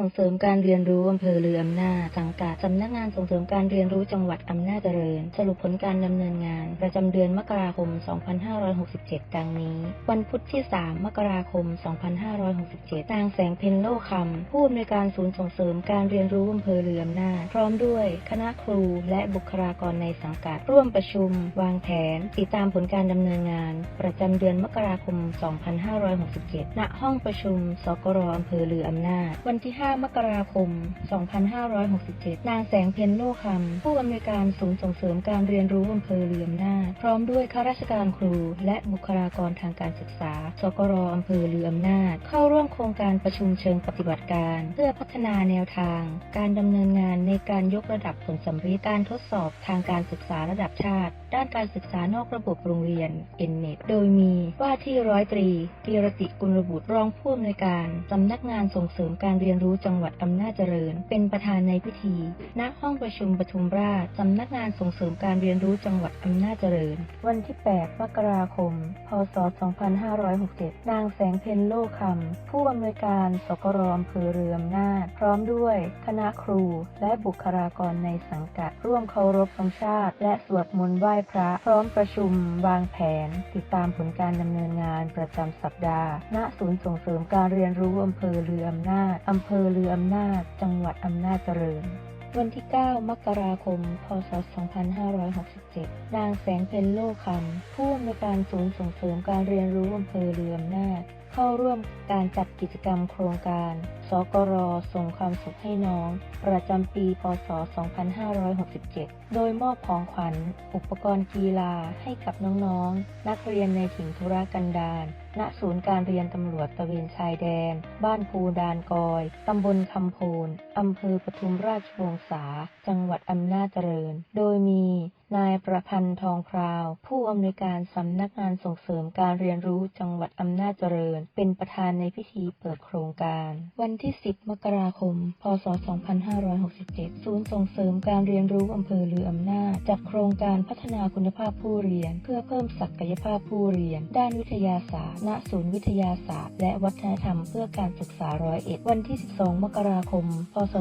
ส่งเสริมการเรียนรู้อำเภอลืออำนาจสังกัดสำนักงานส่งเสริมการเรียนรู้จังหวัดอำนาจเจริญ สรุปผลการดำเนินงาน ประจำเดือนมกราคม 2567 ดังนี้ วันพุธที่ 3 มกราคม 2567 นางแสงเพ็ญโลคำผู้อำนวยการศูนย์ส่งเสริมการเรียนรู้อำเภอลืออำนาจพร้อมด้วย คณะครูและบุคลากรในสังกัด ร่วมประชุม วางแผน ติดตามผลการดำเนินงาน ประจำเดือนมกราคม 2567 ณ ห้องประชุม สกรอำเภอลืออำนาจ วันที่ 5มกราคม 2567 นางแสงเพ็ญโลคำผู้อำนวยการศูนย์ส่งเสริมการเรียนรู้อำเภอลืออำนาพร้อมด้วยข้าราชการครู และบุคลากรทางการศึกษา สกรอำเภอลืออำนาเข้าร่วมโครงการประชุมเชิงปฏิบัติการ เพื่อพัฒนาแนวทาง การดำเนินงานในการยกระดับผลสัมฤทธิ์การทดสอบทางการศึกษาระดับชาติ ด้านการศึกษานอกระบบโรงเรียน n n e t โดยมีว่าที่ร้อยตรีกีรติกุลบุตรรองผู้อำนวยการสำนักงานส่งเสริมการเรียนรู้จังหวัดอำนาจเจริญ เป็นประธานในพิธี ณ ห้องประชุมปทุมราชสำนักงานส่งเสริมการเรียนรู้จังหวัดอำนาจเจริญ วันที่ 8 มกราคม พศ 2567 นางแสงเพ็ญโลคำ ผู้อำนวยการสกรอำเภอเรืออำนาจพร้อมด้วยคณะครูและบุคลากรในสังกัด ร่วมเคารพธงชาติ และสวดมนต์ไหว้พระ พร้อมประชุม วางแผน ติดตามผลการดำเนินงานประจำสัปดาห์ ณ ศูนย์ส่งเสริมการเรียนรู้อำเภอเรืออำนาจอำเภอเรืออำนาจ จังหวัดอำนาจเจริญ วันที่ 9 มกราคม พศ 2567 นางแสงเพ็ญโลคำผู้อำนวยการศูนย์ส่งเสริมการเรียนรู้อำเภอเรืออำนาจ เข้าร่วมการจัดกิจกรรมโครงการ สกร ส่งความสุขให้น้อง ประจำปี พศ 2567 โดยมอบของขวัญ อุปกรณ์กีฬาให้กับน้องๆนักเรียนในถิ่นธุรกันดาร ณศูนย์การเรียนตำรวจตะเวนชายแดน บ้านภูดานกอย ตำบลคำโพนอำเภอปทุมราชวงศา จังหวัดอำนาจเจริญ โดยมี นายประพันธ์ทองคราว ผู้อำนวยการสำนักงานส่งเสริมการเรียนรู้จังหวัดอำนาจเจริญ เป็นประธานในพิธีเปิดโครงการ วันที่ 10 มกราคม พศ 2567 ศูนย์ส่งเสริมการเรียนรู้อำเภอลืออำนาจจัดโครงการพัฒนาคุณภาพผู้เรียน เพื่อเพิ่มศักยภาพผู้เรียน ด้านวิทยาศาสตร์ณศูนย์วิทยาศาสตร์ และวัฒนธรรมเพื่อการศึกษาร้อยเอ็ดวันที่ 12 มกราคม พศ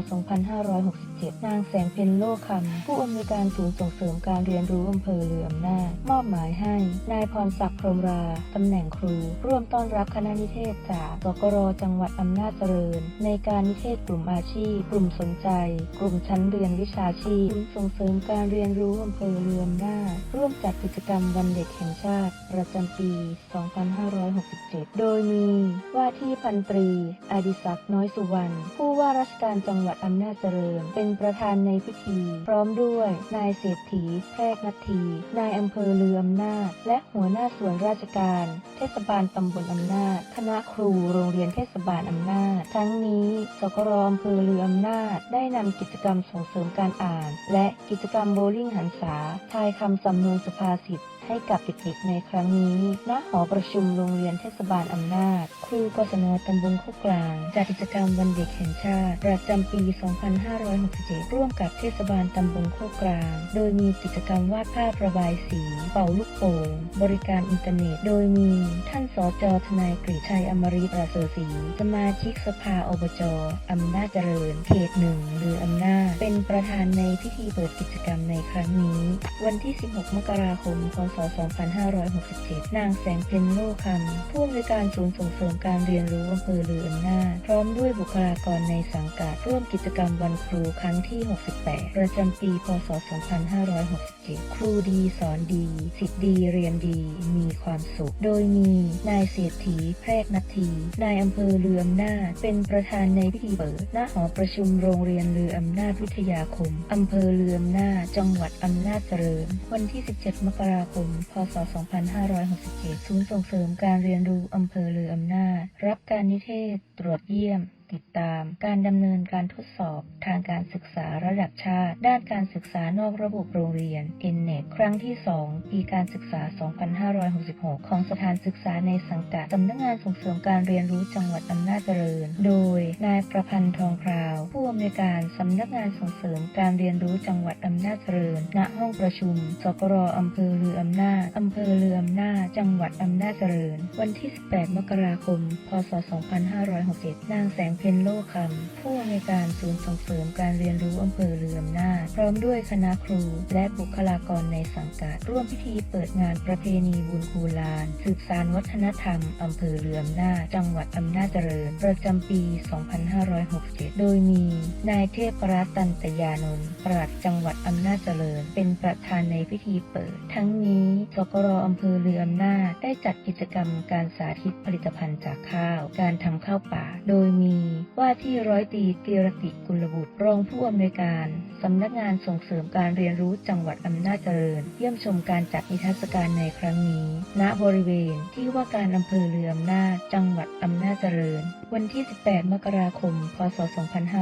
2567 นางแสงเพ็ญโลคำผู้อำนวยการศูนย์ส่งเสริมการเรียนรู้อำเภอเรืออำนาจมอบหมายให้ นายพรศักดิ์พรมราตำแหน่งครู ร่วมต้อนรับคณะนิเทศจากสกรจังหวัดอำนาจเจริญ ในการนิเทศกลุ่มอาชีพ กลุ่มสนใจ กลุ่มชั้นเรียนวิชาชีพ ส่งเสริมการเรียนรู้อำเภอเรืออำนาจร่วมจัดกิจกรรมวันเด็กแห่งชาติ ประจำปี2567 โดยมีว่าที่พันตรีอดิศักดิ์น้อยสุวรรณ ผู้ว่าราชการจังหวัดอำนาจเจริญ เป็นประธานในพิธี พร้อมด้วย นายเศรษฐีแพรกนัทที นายอำเภอเรืออำนาจ และหัวหน้าส่วนราชการ เทศบาลตำบลอำนาจ คณะครูโรงเรียนเทศบาลอำนาจ ทั้งนี้สกรอำเภอเรืออำนาจ ได้นำกิจกรรมส่งเสริมการอ่าน และกิจกรรมโบว์ลิ่งหันษาทายคำสำนวนสุภาษิตให้กับเด็กๆในครั้งนี้ ณ หอประชุมโรงเรียนเทศบาลอำนาจ ครูกศนตำบลโคกกลาง จัดกิจกรรมวันเด็กแห่งชาติ ประจำปี 2567 ร่วมกับเทศบาลตำบลโคกกลาง โดยมีกิจกรรมวาดภาพระบายสี เป่าลูกโป่ง บริการอินเทอร์เน็ต โดยมีท่านสจทนายกฤษชัยอมริประเสริฐศรีสมาชิกสภาอบจอำนาจเจริญ เขตหนึ่งหรืออำนาจ เป็นประธานในพิธีเปิดกิจกรรมในครั้งนี้ วันที่ 16 มกราคม พศ 2567 นางแสงเพ็ญโลคำผู้อำนวยการศูนย์ส่งเสริมการเรียนรู้อำเภอเรืออำนาจพร้อมด้วยบุคลากรในสังกัดร่วมกิจกรรมวันครูครั้งที่ 68 ประจำปี พศ 2567 ครูดีสอนดี สิทธิ์ดีเรียนดี มีความสุข โดยมีนายเศรษฐีแพรกนัทที นายอำเภอเรืออำนาจ เป็นประธานในพิธีเปิดณหอประชุมโรงเรียนเรืออำนาจวิทยาคมอำเภอเรืออำนาจ จังหวัดอำนาจเจริญ วันที่ 17 มกราคม พศ 2567 ศูนย์ส่งเสริมการเรียนรู้อำเภอเรืออำนาจ รับการนิเทศ ตรวจเยี่ยม ติดตาม การดำเนินการทดสอบทางการศึกษาระดับชาติ ด้านการศึกษานอกระบบโรงเรียน n n e t ครั้งที่ 2 ปีการศึกษา 2566 ของสถานศึกษาในสังกัดสำนักงานส่งเสริมการเรียนรู้จังหวัดอำนาจเจริญ โดย นายประพันธ์ทองคราว ผู้อำนวยการสำนักงานส่งเสริมการเรียนรู้จังหวัดอำนาจเจริญ ณ ห้องประชุม สกรอำเภอเรืออำนาจอำเภอเรืออำนาจ จังหวัดอำนาจเจริญ วันที่ 18 มกราคม พศ 2567 นางแสงเพ็ญโลคำผู้อำนวยการศูนย์ส่งเสริมการเรียนรู้อำเภอเรืออำนาจ พร้อมด้วยคณะครู และบุคลากรในสังกัด ร่วมพิธีเปิดงานประเพณีบุญคูลาน สืบสานวัฒนธรรมอำเภอเรืออำนาจ จังหวัดอำนาจเจริญ ประจำปี 2567 โดยมี นายเทพรัตน์ตันตยานนท์ปลัดจังหวัดอำนาจเจริญ เป็นประธานในพิธีเปิด ทั้งนี้สกรอำเภอเรืออำนาจได้จัดกิจกรรมการสาธิตผลิตภัณฑ์จากข้าว การทำข้าวป่า โดยมีว่าที่ร้อยตรีกีรติกุลบุตรรองผู้อำนวยการสำนักงานส่งเสริมการเรียนรู้จังหวัดอำนาจเจริญ เยี่ยมชมการจัดนิทรรศการในครั้งนี้ ณบริเวณที่ว่าการอำเภอเรืออำนาจจังหวัดอำนาจเจริญ วันที่ 18 มกราคม พศ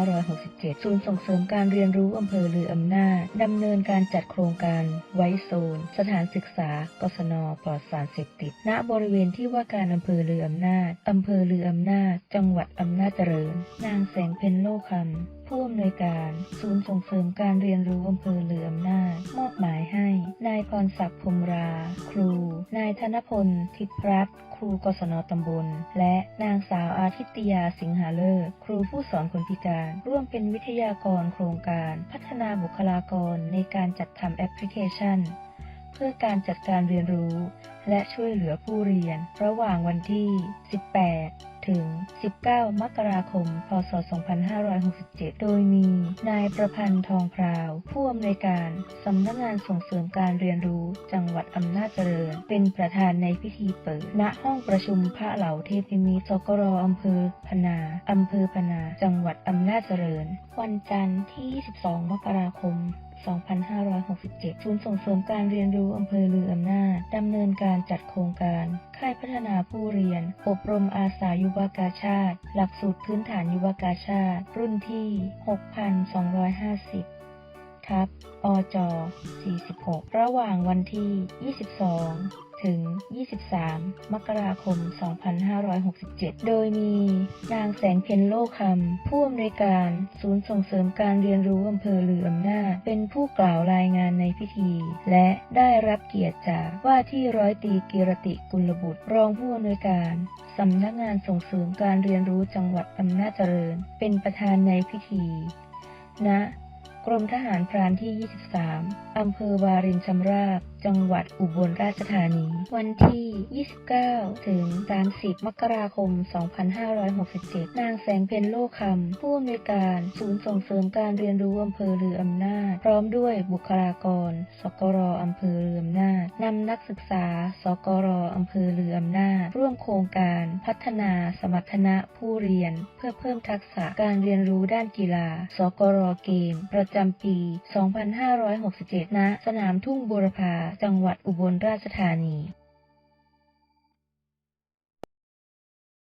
2567 ศูนย์ส่งเสริมการเรียนรู้อำเภอเรืออำนาจดำเนินการจัดโครงการไว้โซน สถานศึกษากศนปลอดสารเสพติด ณบริเวณที่ว่าการอำเภอเรืออำนาจอำเภอเรืออำนาจ จังหวัดอำนาจเจริญนางแสงเพ็ญโลคำผู้อำนวยการศูนย์ส่งเสริมการเรียนรู้อำเภอเรืออำนาจมอบหมายให้ นายพรศักดิ์พรมรา ครู นายธนพล ทิพรัตน์ครูกศนตำบล และนางสาวอาทิตยาสิงหาเลิศครูผู้สอนคนพิการ ร่วมเป็นวิทยากรโครงการ พัฒนาบุคลากรในการจัดทำแอปพลิเคชัน เพื่อการจัดการเรียนรู้ และช่วยเหลือผู้เรียน ระหว่างวันที่ 18 ถึง 19 มกราคม พศ 2567 โดยมี นายประพันธ์ทองพราว ผู้อำนวยการสำนักงานส่งเสริมการเรียนรู้จังหวัดอำนาจเจริญ เป็นประธานในพิธีเปิด ณ ห้องประชุมพระเหล่าเทพิมิตรสกรอำเภอพนาอำเภอพนา จังหวัดอำนาจเจริญ วันจันทร์ที่ 22 มกราคม 2567ศูนย์ส่งเสริมการเรียนรู้อำเภอลืออำนาจดำเนินการจัดโครงการ ค่ายพัฒนาผู้เรียน อบรมอาสายุวกาชาติ หลักสูตรพื้นฐานยุวกาชาติ รุ่นที่ 6,250 ทับอจ46 ระหว่างวันที่ 22 ถึง 23 มกราคม 2567 โดยมีนางแสงเพ็ญโลกคำผู้อำนวยการศูนย์ส่งเสริมการเรียนรู้อำเภอลืออำนาจเป็นผู้กล่าวรายงานในพิธี และได้รับเกียรติจากว่าที่ร้อยตรีกีรติกุลบุตร รองผู้อำนวยการสำนักงานส่งเสริมการเรียนรู้จังหวัดอำนาจเจริญ เป็นประธานในพิธีณ กรมทหารพรานที่ 23 อำเภอวารินชำราบ จังหวัดอุบลราชธานี วันที่ 29 ถึง 30 มกราคม 2567 นางแสงเพ็ญโลคำผู้อำนวยการศูนย์ส่งเสริมการเรียนรู้อำเภอเรืออำนาจ พร้อมด้วยบุคลากร สกรอำเภอเรืออำนาจ นำนักศึกษา สกรอำเภอเรืออำนาจ ร่วมโครงการพัฒนาสมรรถนะผู้เรียน เพื่อเพิ่มทักษะการเรียนรู้ด้านกีฬา สกรเกม ประจจำปี 2567 ณ สนามทุ่งบูรพา จังหวัดอุบลราชธานี